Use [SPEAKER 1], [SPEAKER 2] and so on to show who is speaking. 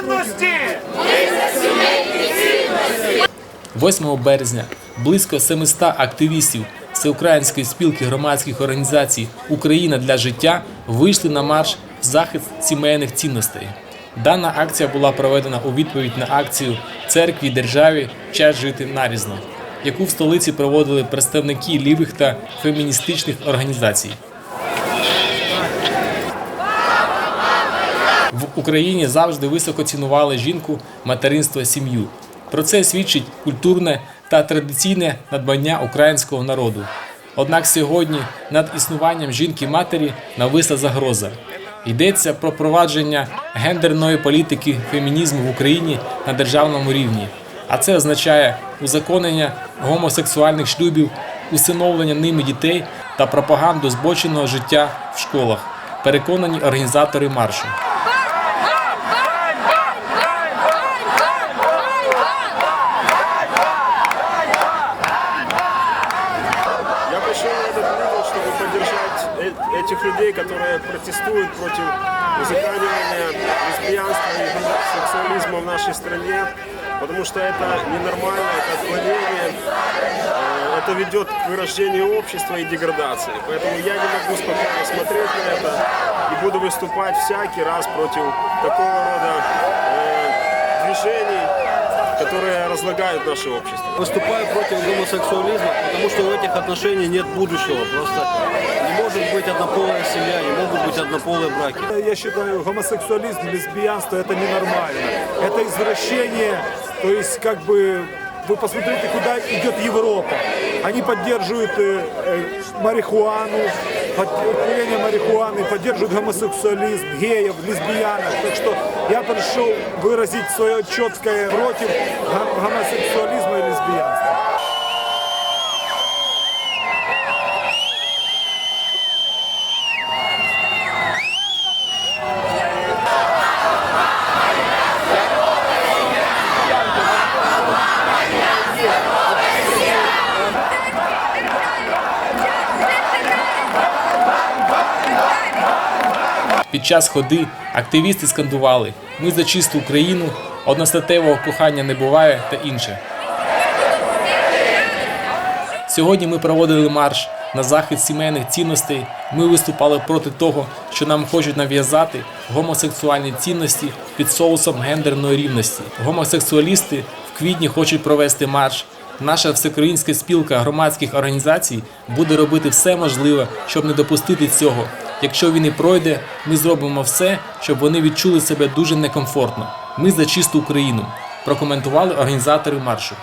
[SPEAKER 1] цінності! 8 березня близько 700 активістів Всеукраїнської спілки громадських організацій Україна для життя вийшли на марш захист сімейних цінностей. Дана акція була проведена у відповідь на акцію церкві державі Час жити нарізно, яку в столиці проводили представники лівих та феміністичних організацій. В Україні завжди високо цінували жінку, материнство, сім'ю. Про це свідчить культурне та традиційне надбання українського народу. Однак сьогодні над існуванням жінки-матері нависла загроза. Йдеться про провадження гендерної політики фемінізму в Україні на державному рівні. А це означає узаконення гомосексуальних шлюбів, усиновлення ними дітей та пропаганду збоченого життя в школах. Переконані організатори маршу.
[SPEAKER 2] Этих людей, которые протестуют против узаконивания лесбиянства и гомосексуализма в нашей стране, потому что это ненормально, это отклонение, э, это ведет к вырождению общества и деградации. Поэтому я не могу спокойно смотреть на это и буду выступать всякий раз против такого рода э, движений, которые разлагают наше общество.
[SPEAKER 3] Выступаю против гомосексуализма, потому что у этих отношений нет будущего. Просто не может быть однополая семья, не могут быть однополые браки.
[SPEAKER 4] Я считаю, гомосексуализм, лесбиянство это ненормально. Это извращение, то есть как бы вы посмотрите, куда идет Европа. Они поддерживают э, э, марихуану, курение марихуаны, поддерживают гомосексуализм, геев, лесбиянок. Так что я пришел выразить свое четкое против гом- гомосексуализма
[SPEAKER 1] Під час ходи активісти скандували Ми за чисту Україну, одностатевого кохання не буває та інше. Сьогодні ми проводили марш на захист сімейних цінностей. Ми виступали проти того, що нам хочуть нав'язати гомосексуальні цінності під соусом гендерної рівності. Гомосексуалісти в квітні хочуть провести марш. Наша всеукраїнська спілка громадських організацій буде робити все можливе, щоб не допустити цього. Якщо він і пройде, ми зробимо все, щоб вони відчули себе дуже некомфортно. Ми за чисту Україну. Прокоментували організатори маршу.